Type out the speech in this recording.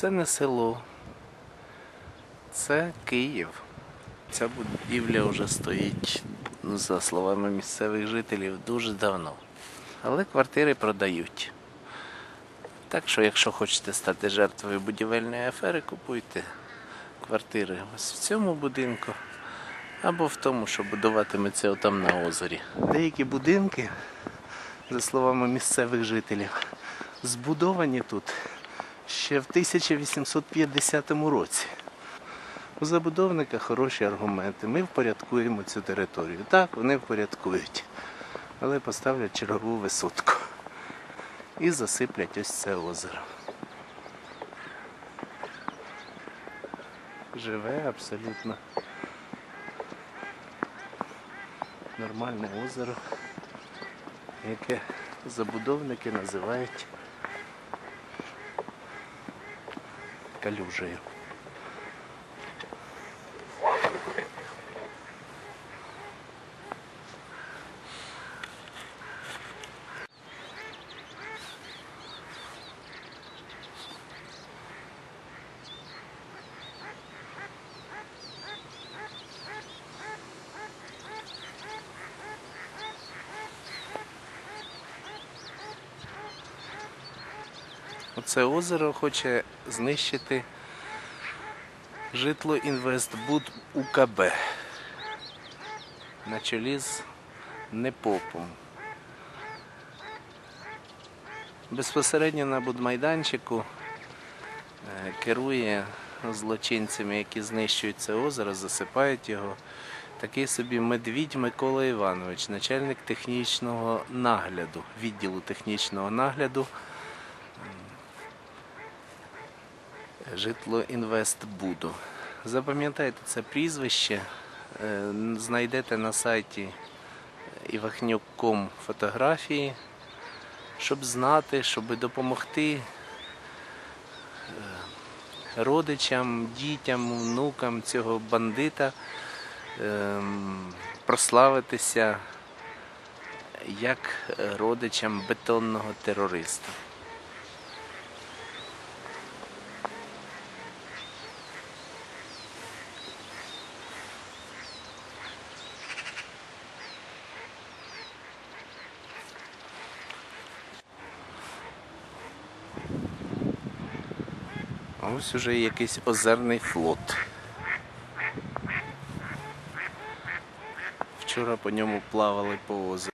Це не село, це Київ. Ця будівля вже стоїть, ну, за словами місцевих жителів, дуже давно. Але квартири продають. Так що, якщо хочете стати жертвою будівельної афери, купуйте квартири ось в цьому будинку або в тому, що будуватиметься отам на озері. Деякі будинки, за словами місцевих жителів, збудовані тут ще в 1850 році. У забудовника хороші аргументи. Ми впорядкуємо цю територію. Так, вони впорядкують. Але поставлять чергову висотку і засиплять ось це озеро. Живе абсолютно нормальне озеро, яке забудовники називають калюжею. Оце озеро хоче знищити житло Інвестбуд УКБ на чолі з Непопом. Безпосередньо на будмайданчику е, керує злочинцями, які знищують це озеро, засипають його. Такий собі медвідь Микола Іванович, начальник технічного нагляду, відділу технічного нагляду Житло Інвестбуду. Запам'ятайте це прізвище, е, знайдете на сайті ivahnyuk.com фотографії, щоб знати, щоб допомогти е, родичам, дітям, внукам цього бандита ем, прославитися як родичам бетонного терориста. Ось уже якийсь озерний флот. Вчора по ньому плавали по озеру.